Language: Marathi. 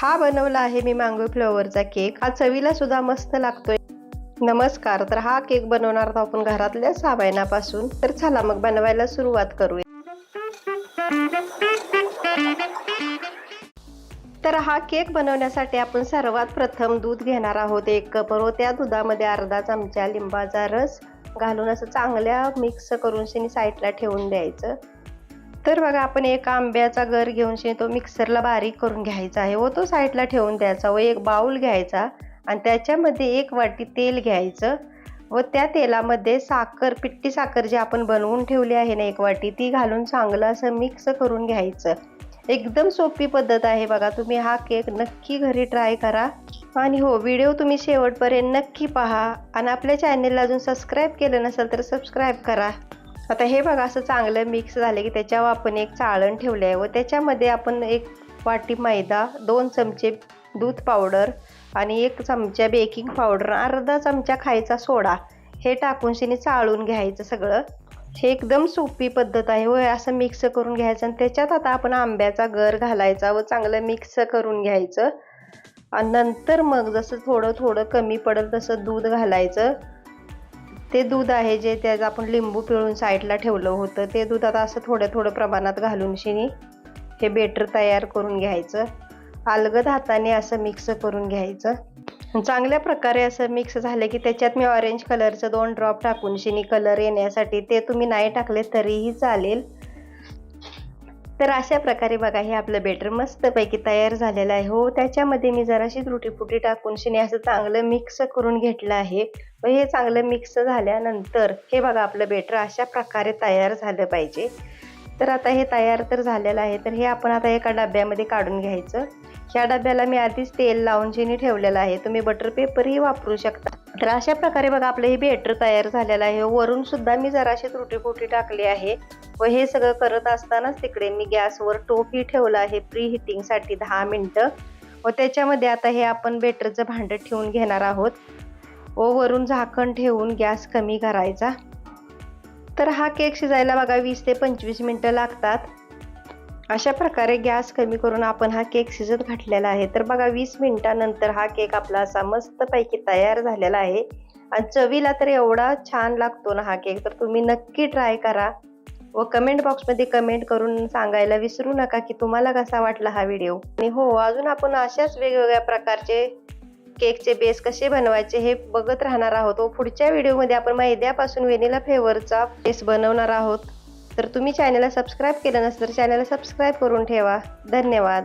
हा बनवला आहे मी मँगो फ्लेवरचा केक हा चवीला सुद्धा मस्त लागतोय. नमस्कार तर हा केक बनवणार आहोत आपण घरातल्या सामानापासून तर चला मग बनवायला सुरुवात करूया. तर हा केक बनवण्यासाठी आपण सर्वात प्रथम दूध घेणार आहोत. एक कप व त्या दुधामध्ये अर्धा चमचा लिंबाचा रस घालून असं चांगल्या मिक्स करून शेनी साईडला ठेवून द्यायचं. तर बघा आपण एक आंब्याचा गर घेऊन तो मिक्सरला बारीक करून घ्यायचा आहे. व तो साईडला ठेवून द्यायचा. व एक बाऊल घ्यायचा. आणि त्याच्यामध्ये एक वाटी तेल घ्यायचं. व त्या तेलामध्ये साखर पिट्टी साखर जी आपण बनवून ठेवली आहे ना एक वाटी ती घालून चांगलं असं मिक्स करून घ्यायचं. एकदम सोपी पद्धत आहे बघा. तुम्ही हा केक नक्की घरी ट्राय करा. आणि हो व्हिडिओ तुम्ही शेवटपर्यंत नक्की पहा. आणि आपल्या चॅनेलला अजून सबस्क्राईब केलं नसेल तर सबस्क्राईब करा. आता हे बघा असं चांगलं मिक्स झालं की त्याच्यावर आपण एक चाळण ठेवलं आहे व त्याच्यामध्ये आपण एक वाटी मैदा दोन चमचे दूध पावडर आणि एक चमचा बेकिंग पावडर अर्धा चमचा खायचा सोडा. हे टाकून शिनी चाळून घ्यायचं सगळं. हे एकदम सोपी पद्धत आहे व असं मिक्स करून घ्यायचं आणि त्याच्यात आता आपण आंब्याचा गर घालायचा व चांगलं मिक्स करून घ्यायचं. आणि नंतर मग जसं थोडं थोडं कमी पडेल तसं दूध घालायचं. ते दूध आहे जे त्याचं आपण लिंबू पिळून साईडला ठेवलं होतं. ते दूध आता असं थोडं थोडं प्रमाणात घालून शिनी हे बेटर तयार करून घ्यायचं. अलगद हाताने असं मिक्स करून घ्यायचं. चांगल्या प्रकारे असं मिक्स झालं की त्याच्यात मी ऑरेंज कलरचं दोन ड्रॉप टाकून शिनी कलर येण्यासाठी ते तुम्ही नाही टाकले तरीही चालेल. तर अशा प्रकारे बघा हे आपलं बेटर मस्तपैकी तयार झालेलं आहे. हो त्याच्यामध्ये मी जराशी त्रुटीफुटी टाकून शिने असं चांगलं मिक्स करून घेतलं आहे. व हे चांगलं मिक्स झाल्यानंतर हे बघा आपलं बेटर अशा प्रकारे तयार झालं पाहिजे. तर आता हे तयार तर झालेलं आहे. तर हे आपण आता एका डब्यामध्ये काढून घ्यायचं. ह्या डब्याला मी आधीच तेल लावून जेणे ठेवलेलं आहे. तुम्ही बटर पेपरही वापरू शकता. तर अशा प्रकारे बघा आपलं हे बेटर तयार झालेलं आहे. वरून सुद्धा मी जराशी त्रुटी फुटी टाकली आहे. व हे सगळं करत असतानाच तिकडे मी गॅसवर टोपी ठेवलं आहे प्री हिटिंगसाठी दहा मिनटं. व त्याच्यामध्ये आता हे आपण बेटरचं भांडं ठेवून घेणार आहोत. व वरून झाकण ठेवून गॅस कमी करायचा. तर हा केक शिजायला बघा वीस ते पंचवीस मिनटं लागतात. अशा प्रकारे गॅस कमी करून आपण हा केक शिजत घातलेला आहे. तर बघा वीस मिनिटानंतर हा केक आपला असा मस्तपैकी तयार झालेला आहे. आणि चवीला तर एवढा छान लागतो ना हा केक तर तुम्ही नक्की ट्राय करा. व कमेंट बॉक्समध्ये कमेंट करून सांगायला विसरू नका की तुम्हाला कसा वाटला हा व्हिडिओ. आणि हो अजून आपण अशाच वेगवेगळ्या प्रकारचे केकचे बेस कसे बनवायचे हे बघत राहणार आहोत. व पुढच्या व्हिडिओमध्ये आपण मैद्यापासून वेनिला फ्लेवरचा बेस बनवणार आहोत. तर तुम्ही चॅनलला सबस्क्राईब केलं नसेल तर चॅनलला सबस्क्राईब करून ठेवा. धन्यवाद.